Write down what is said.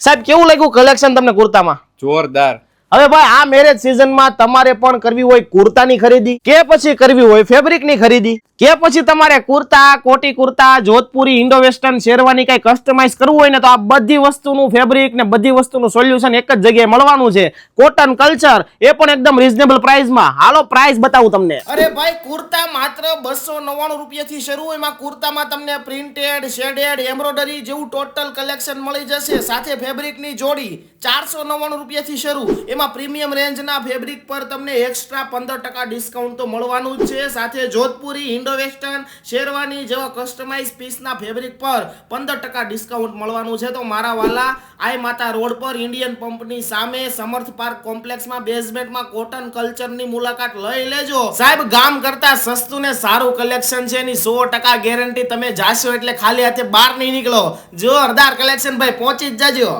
સાહેબ કેવું લાગ્યું કલેક્શન તમને કુર્તામાં? જોરદાર. હવે ભાઈ, આ મેરેજ સિઝનમાં તમારે પણ કરવી હોય કુર્તાની ખરીદી, કે પછી કરવી હોય ફેબ્રિકની ખરીદી, કે પછી તમારે કુર્તા, કોટી કુર્તા, જોધપુરી ઇન્ડો વેસ્ટર્ન શેરવાની કઈ કસ્ટમાઇઝ કરવું હોય ને તો આ બધી વસ્તુનું ફેબ્રિક ને બધી વસ્તુનું સોલ્યુશન એક જ જગ્યાએ મળવાનું છે. કોટન કલ્ચર એ પણ એકદમ રીઝનેબલ પ્રાઇસમાં હાલો પ્રાઇસ બતાવું તમને. અરે ભાઈ, કુર્તા માત્ર બસો નવ્વાણું રૂપિયાથી શરૂ હોય. એમાં કુર્તામાં તમને પ્રિન્ટેડ શેડેડ એમ્બ્રોઇડરી જેવું ટોટલ કલેક્શન મળી જશે. સાથે ફેબ્રિકની જોડી ચારસો નવ્વાણું રૂપિયાથી શરૂ. એમાં પ્રીમિયમ રેન્જના ફેબ્રિક પર તમને એક્સ્ટ્રા પંદર ટકા ડિસ્કાઉન્ટ તો મળવાનું જ છે. સાથે જોધપુરી, ઇન્ડો વેસ્ટર્ન, શેરવાની જેવા કસ્ટમાઇઝ પીસના ફેબ્રિક પર પંદર ટકા ડિસ્કાઉન્ટ મળવાનું છે. તો મારા વાલા, આઈ માતા રોડ પર ઇન્ડિયન પંપની સામે સમર્થ પાર્ક કોમ્પ્લેક્સમાં બેઝમેન્ટમાં કોટન કલ્ચરની મુલાકાત લઈ લેજો. સાહેબ, ગામ કરતા સસ્તું ને સારું કલેક્શન છે. એની સો ટકા ગેરંટી તમે જાશો એટલે ખાલી હાથે બહાર નહીં નીકળો. જો અરદાર કલેક્શન ભાઈ પહોંચી જ જાજો.